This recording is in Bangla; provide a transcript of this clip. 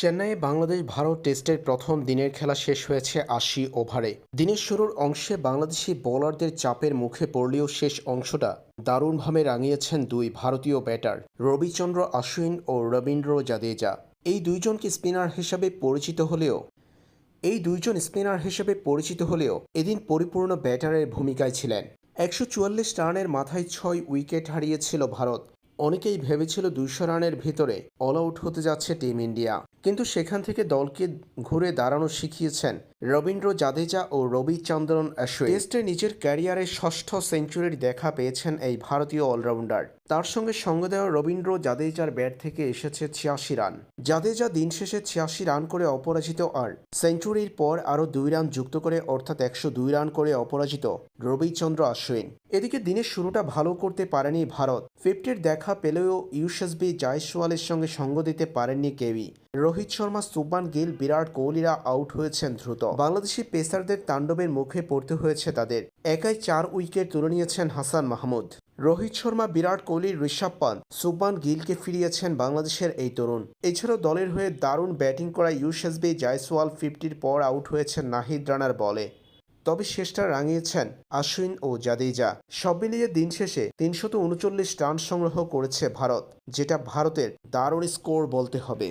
চেন্নাইয়ে বাংলাদেশ ভারত টেস্টের প্রথম দিনের খেলা শেষ হয়েছে আশি ওভারে। দিনের শুরুর অংশে বাংলাদেশি বোলারদের চাপের মুখে পড়লেও শেষ অংশটা দারুণভাবে রাঙিয়েছেন দুই ভারতীয় ব্যাটার, রবিচন্দ্র আশ্বিন ও রবীন্দ্র জাদেজা। এই দুইজনকে স্পিনার হিসাবে পরিচিত হলেও, এই দুইজন স্পিনার হিসেবে পরিচিত হলেও এদিন পরিপূর্ণ ব্যাটারের ভূমিকায় ছিলেন। একশো চুয়াল্লিশ রানের মাথায় ছয় উইকেট হারিয়েছিল ভারত। অনেকেই ভেবেছিল দুইশো রানের ভিতরে অল আউট হতে যাচ্ছে টিম ইন্ডিয়া। কিন্তু সেখান থেকে দলকে ঘুরে দাঁড়ানো শিখিয়েছেন রবীন্দ্র জাদেজা ও রবিচন্দ্রন অশ্বিন টেস্টে নিজের ক্যারিয়ারে ষষ্ঠ সেঞ্চুরির দেখা পেয়েছেন এই ভারতীয় অলরাউন্ডার তার সঙ্গে সঙ্গ দেওয়া রবীন্দ্র জাদেজার ব্যাট থেকে এসেছে ছিয়াশি রান। জাদেজা দিন শেষে ছিয়াশি রান করে অপরাজিত আর সেঞ্চুরির পর আরও দুই রান যুক্ত করে, অর্থাৎ একশো দুই রান করে অপরাজিত রবিচন্দ্র আশ্বিন এদিকে দিনের শুরুটা ভালো করতে পারেনি ভারত। ফিফটির দেখা পেলেও ইউসএসবি জয়সওয়ালের সঙ্গে সঙ্গ দিতে পারেননি কেউই। রোহিত শর্মা সুবান গিল, বিরাট কোহলিরা আউট হয়েছেন দ্রুত। বাংলাদেশি পেসারদের তাণ্ডবের মুখে পড়তে হয়েছে তাদের। একাই চার উইকেট তুলে নিয়েছেন হাসান মাহমুদ। রোহিত শর্মা, বিরাট কোহলি, ঋষভ পান্ত সুবান গিলকে ফিরিয়েছেন বাংলাদেশের এই তরুণ। এছাড়াও দলের হয়ে দারুণ ব্যাটিং করা ইউসএসবি জয়সওয়াল ফিফটির পর আউট হয়েছেন নাহিদ রানার বলে। তবে শেষটা রাঙিয়েছেন আশ্বিন ও জাদেজা। সব মিলিয়ে দিন শেষে তিনশত উনচল্লিশ রান সংগ্রহ করেছে ভারত, যেটা ভারতের দারুণ স্কোর বলতে হবে।